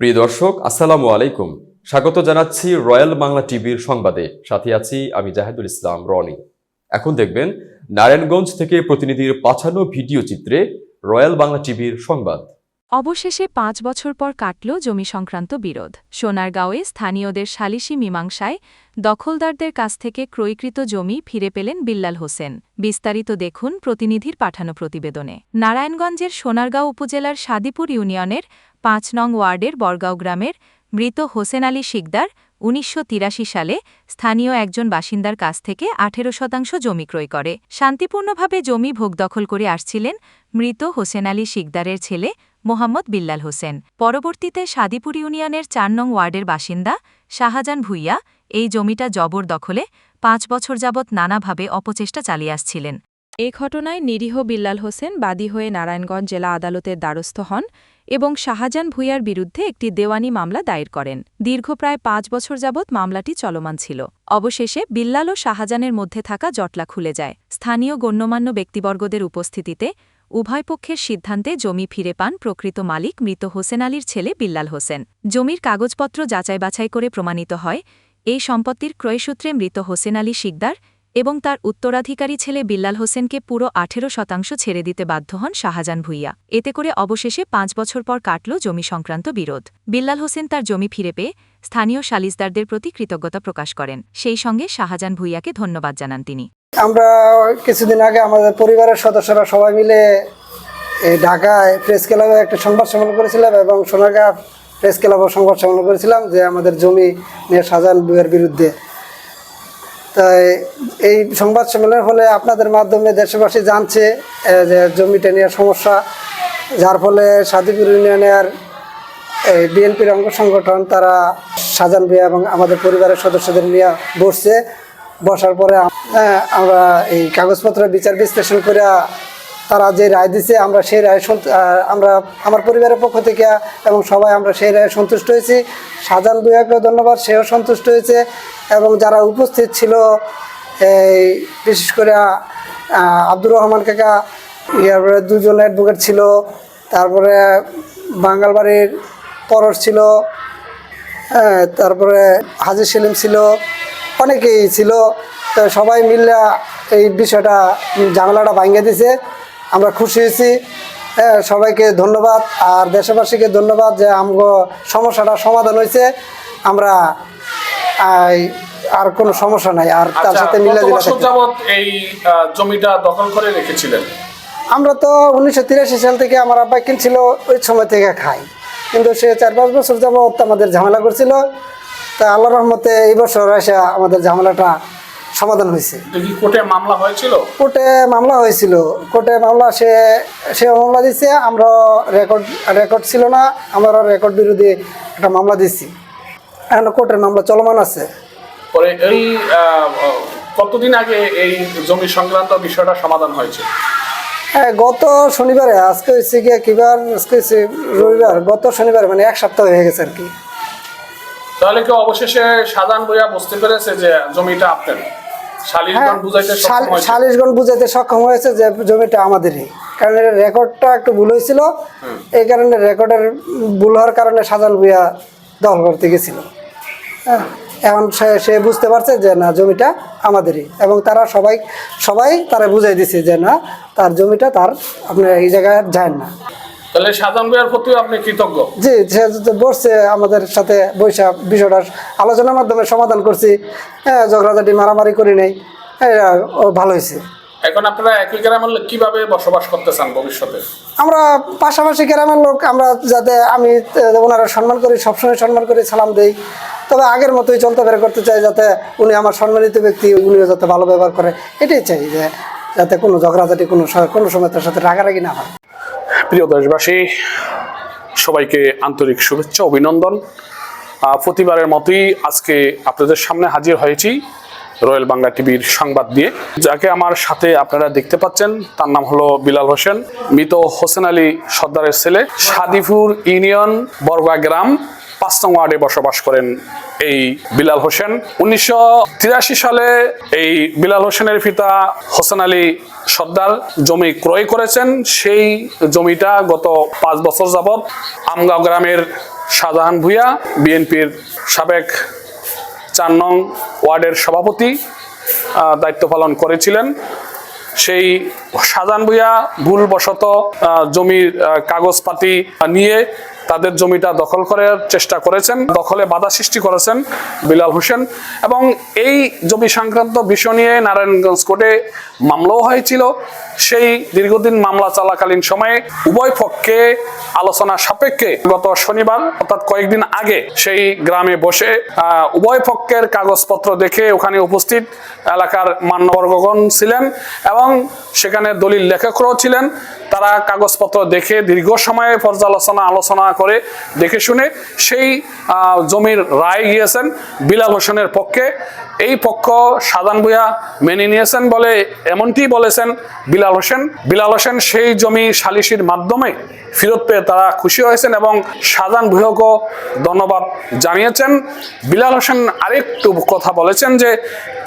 প্রিয় দর্শক, আসসালামু আলাইকুম। স্বাগত জানাচ্ছি রয়্যাল বাংলা টিভির সংবাদে। সাথে আছি আমি জাহেদুল ইসলাম রনি। এখন দেখবেন, নারায়ণগঞ্জ থেকে প্রতিনিধির পাঠানো ভিডিও চিত্রে রয়্যাল বাংলা টিভির সংবাদ। অবশেষে পাঁচ বছর পর কাটল জমি সংক্রান্ত বিরোধ। সোনারগাঁওয়ে স্থানীয়দের সালিসি মীমাংসায় দখলদারদের কাছ থেকে ক্রয়কৃত জমি ফিরে পেলেন বিল্লাল হোসেন। বিস্তারিত দেখুন প্রতিনিধির পাঠানো প্রতিবেদনে। নারায়ণগঞ্জের সোনারগাঁও উপজেলার সাদিপুর ইউনিয়নের পাঁচ নং ওয়ার্ডের বরগাঁও গ্রামের মৃত হোসেন আলী শিকদার উনিশশো তিরাশি সালে স্থানীয় একজন বাসিন্দার কাছ থেকে আঠেরো শতাংশ জমি ক্রয় করে। শান্তিপূর্ণভাবে জমি ভোগ দখল করে আসছিলেন মৃত হোসেন আলী শিকদারের ছেলে মোহাম্মদ বিল্লাল হোসেন। পরবর্তীতে সাদিপুর ইউনিয়নের চার নং ওয়ার্ডের বাসিন্দা শাহজাহান ভুইয়া এই জমিটা জবর দখলে পাঁচ বছর যাবৎ নানাভাবে অপচেষ্টা চালিয়ে আসছিলেন। এ ঘটনায় নিরীহ বিল্লাল হোসেন বাদী হয়ে নারায়ণগঞ্জ জেলা আদালতের দ্বারস্থ হন এবং শাহজাহান ভুইয়ার বিরুদ্ধে একটি দেওয়ানি মামলা দায়ের করেন। দীর্ঘ প্রায় পাঁচ বছর যাবৎ মামলাটি চলমান ছিল। অবশেষে বিল্লাল ও শাহজাহানের মধ্যে থাকা জটলা খুলে যায়। স্থানীয় গণ্যমান্য ব্যক্তিবর্গদের উপস্থিতিতে উভয় পক্ষের সিদ্ধান্তে জমি ফিরে পান প্রকৃত মালিক মৃত হোসেন আলীর ছেলে বিল্লাল হোসেন। জমির কাগজপত্র যাচাই বাছাই করে প্রমাণিত হয়, এই সম্পত্তির ক্রয়সূত্রে মৃত হোসেন আলী শিকদার এবং তার উত্তরাধিকারী ছেলে বিল্লাল হোসেনকে পুরো আঠেরো শতাংশ ছেড়ে দিতে বাধ্য হন শাহজাহান ভুইয়া। এতে করে অবশেষে পাঁচ বছর পর কাটল জমি সংক্রান্ত বিরোধ। বিল্লাল হোসেন তার জমি ফিরে পেয়ে স্থানীয় সালিসদারদের প্রতি কৃতজ্ঞতা প্রকাশ করেন। সেই সঙ্গে শাহজাহান ভুইয়াকে ধন্যবাদ জানান তিনি। আমরা কিছুদিন আগে আমাদের পরিবারের সদস্যরা সবাই মিলে ঢাকায় প্রেস ক্লাবে একটা সংবাদ সম্মেলন করেছিলাম এবং সোনারগাঁ প্রেস ক্লাবও সংবাদ সম্মেলন করেছিলাম যে আমাদের জমি নিয়ে শাহজাহান বুয়ের বিরুদ্ধে তাই এই সংবাদ সম্মেলনের ফলে আপনাদের মাধ্যমে দেশবাসী জানছে যে জমিটা নিয়ে সমস্যা, যার ফলে সাদিপুর ইউনিয়নের এই বিএনপির অঙ্গ সংগঠন তারা সাজান বিয়া এবং আমাদের পরিবারের সদস্যদের নিয়ে বসছে। বসার পরে আমরা এই কাগজপত্র বিচার বিশ্লেষণ করে তারা যে রায় দিছে আমরা সেই রায় আমরা আমার পরিবারের পক্ষ থেকে এবং সবাই আমরা সেই রায়ে সন্তুষ্ট হয়েছি। সাজান দুয়াকেও ধন্যবাদ সেও সন্তুষ্ট হয়েছে এবং যারা উপস্থিত ছিল এই বিশেষ করে আব্দুর রহমান কাকা ইয়ারপরে দুজন অ্যাডভোকেট ছিল তারপরে বাঙালবাড়ির পরশ ছিল হ্যাঁ, তারপরে হাজির সেলিম ছিল অনেকেই ছিল। তো সবাই মিলে এই বিষয়টা ঝামেলাটা ভাঙিয়ে দিছে। আমরা খুশি হয়েছি। হ্যাঁ সবাইকে ধন্যবাদ। আর দেশবাসীকে ধন্যবাদ যে আমগো সমস্যাটা সমাধান হয়েছে। আমরা আর কোনো সমস্যা নাই। আর তার আচ্ছা, সাথে মিলে দিলে এই জমিটা দখল করে রেখেছিলেন? আমরা তো উনিশশো তিরাশি সাল থেকে আমার আব্বা কিনছিল ওই সময় থেকে খাই। কিন্তু সে চার পাঁচ বছর যাবত আমাদের ঝামেলা করছিল। তা আল্লাহ রহমতে এই বছর এসে আমাদের ঝামেলাটা সমাধান হয়েছে। কোর্টে মামলা হয়েছিল? কোর্টে মামলা হয়েছিল। কোর্টে মামলা সে সে মামলা দিছে আমরা রেকর্ড রেকর্ড ছিল না আমরা রেকর্ড বিরোধী একটা মামলা দিছি এখন কোর্টের মামলা চলমান আছে। পরে এই কতদিন আগে এই জমি সংক্রান্ত বিষয়টা সমাধান হয়েছে? হ্যাঁ গত শনিবারে আজকে হচ্ছে গিয়ে কিবার আজকে হচ্ছে রবিবার। গত শনিবার মানে এক সপ্তাহ হয়ে গেছে আর কি। তাহলে কি অবশেষে সাধারণ বইয়া বুঝতে পেরেছে যে জমিটা আপনার? বুঝাইতে সক্ষম হয়েছে? বুঝাইতে সক্ষম হয়েছে যে জমিটা আমাদেরই। কারণ এর রেকর্ডটা একটু ভুল হয়েছিল। এই কারণে রেকর্ডের ভুল হওয়ার কারণে সাজান ভুইয়া দখল করতে গেছিল। হ্যাঁ এখন সে সে বুঝতে পারছে যে না জমিটা আমাদেরই। এবং তারা সবাই সবাই তারা বুঝাই দিছে যে না তার জমিটা তার আপনার এই জায়গায় যায় না। তাহলে সাধারণ বইয়ার প্রতিও আপনি কৃতজ্ঞ? জি সে যে বসছে আমাদের সাথে বৈশা বিষয়টা আলোচনার মাধ্যমে সমাধান করছি। হ্যাঁ ঝগড়াঝাটি মারামারি করি নাই। ও ভালো হয়েছে। এখন আপনারা একই গ্রামের লোক কীভাবে বসবাস করতে চান ভবিষ্যতে? আমরা পাশাপাশি গ্রামের লোক আমরা যাতে আমি ওনারা সম্মান করি সবসময় সম্মান করি সালাম দেই। তবে আগের মতোই চলতে বের করতে চাই যাতে উনি আমার সম্মানিত ব্যক্তি উনিও যাতে ভালো ব্যবহার করে। এটাই চাই যে যাতে কোনো ঝগড়াঝাটি কোনো কোনো সময় তার সাথে রাগারাগি না হয়। প্রিয় দেশবাসী, সবাইকে আন্তরিক শুভেচ্ছা, অভিনন্দন। প্রতিবারের মতোই আজকে আপনাদের সামনে হাজির হয়েছি রয়্যাল বাংলা টিভির সংবাদ দিয়ে। যাকে আমার সাথে আপনারা দেখতে পাচ্ছেন, তার নাম হলো বিলাল হোসেন। মৃত হোসেন আলী সর্দারের ছেলে। সাদিপুর ইউনিয়ন, বরগা গ্রাম পাঁচ নং ওয়ার্ডে বসবাস করেন এই বিলাল হোসেন। উনিশশো তিরাশি সালে এই বিলাল হোসেনের পিতা হোসেন আলী সর্দার জমি ক্রয় করেছেন। সেই জমিটা গত পাঁচ বছর যাবৎ আমগাঁও গ্রামের শাহজাহান ভুইয়া, বিএনপির সাবেক চার নং ওয়ার্ডের সভাপতি দায়িত্ব পালন করেছিলেন। সেই শাহজাহান ভুইয়া ভুলবশত জমির কাগজপাতি নিয়ে তাদের জমিটা দখল করার চেষ্টা করেছেন, দখলে বাধা সৃষ্টি করেছেন বিলাল হোসেন এবং এই জমি সংক্রান্ত বিষয় নিয়ে নারায়ণগঞ্জ কোর্টে মামলাও হয়েছিল। সেই দীর্ঘদিন মামলা চলাকালীন সময়ে উভয় পক্ষে আলোচনা সাপেক্ষে গত শনিবার, অর্থাৎ কয়েকদিন আগে সেই গ্রামে বসে উভয় পক্ষের কাগজপত্র দেখে ওখানে উপস্থিত এলাকার মান্যবর্গগণ ছিলেন এবং সেখানে দলিল লেখকরাও ছিলেন। তারা কাগজপত্র দেখে দীর্ঘ সময়ে পর্যালোচনা, আলোচনা করে দেখে শুনে সেই জমির রায় গিয়েছেন বিলাল হোসেনের পক্ষে। এই পক্ষ সাদান ভুয়া মেনে নিয়েছেন বলে এমনটি বলেছেন বিলাল হোসেন। বিলাল হোসেন সেই জমি সালিসির মাধ্যমে ফেরত পেয়ে তারা খুশি হয়েছেন এবং সাজান ভুয়কও ধন্যবাদ জানিয়েছেন। বিলাল হোসেন আরেকটু কথা বলেছেন যে,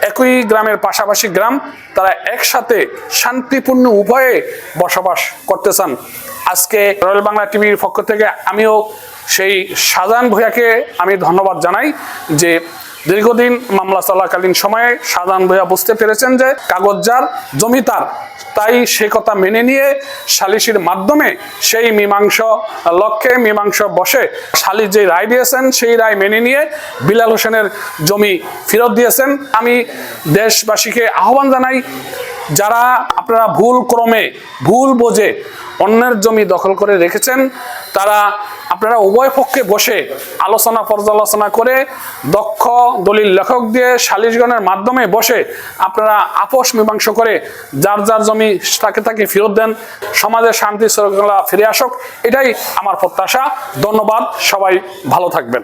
একই গ্রামের পাশাপাশি গ্রাম, তারা একসাথে শান্তিপূর্ণ উভয়ে বসবাস করতে চান। আজকে রয়্যাল বাংলা টিভির পক্ষ থেকে আমিও সেই শাহজাহান ভূয়াকে আমি ধন্যবাদ জানাই যে দীর্ঘদিন মামলা চলাকালীন সময়ে শাহজাহান ভূয়া বুঝতে পেরেছেন যে কাগজ যার, জমি তার। তাই সে কথা মেনে নিয়ে সালিসির মাধ্যমে সেই মীমাংস লক্ষ্যে মীমাংস বসে সালিস যে রায় দিয়েছেন, সেই রায় মেনে নিয়ে বিলাল হোসেনের জমি ফেরত দিয়েছেন। আমি দেশবাসীকে আহ্বান জানাই যারা আপনারা ভুল ক্রমে ভুল বোঝে অন্যের জমি দখল করে রেখেছেন, তারা আপনারা উভয় পক্ষে বসে আলোচনা পর্যালোচনা করে দক্ষ দলিল লেখক দিয়ে সালিশগণের মাধ্যমে বসে আপনারা আপোষ মীমাংস করে যার যার জমি তাকে তাকে ফেরত দেন, সমাজে শান্তি শৃঙ্খলা ফিরে আসুক, এটাই আমার প্রত্যাশা। ধন্যবাদ, সবাই ভালো থাকবেন।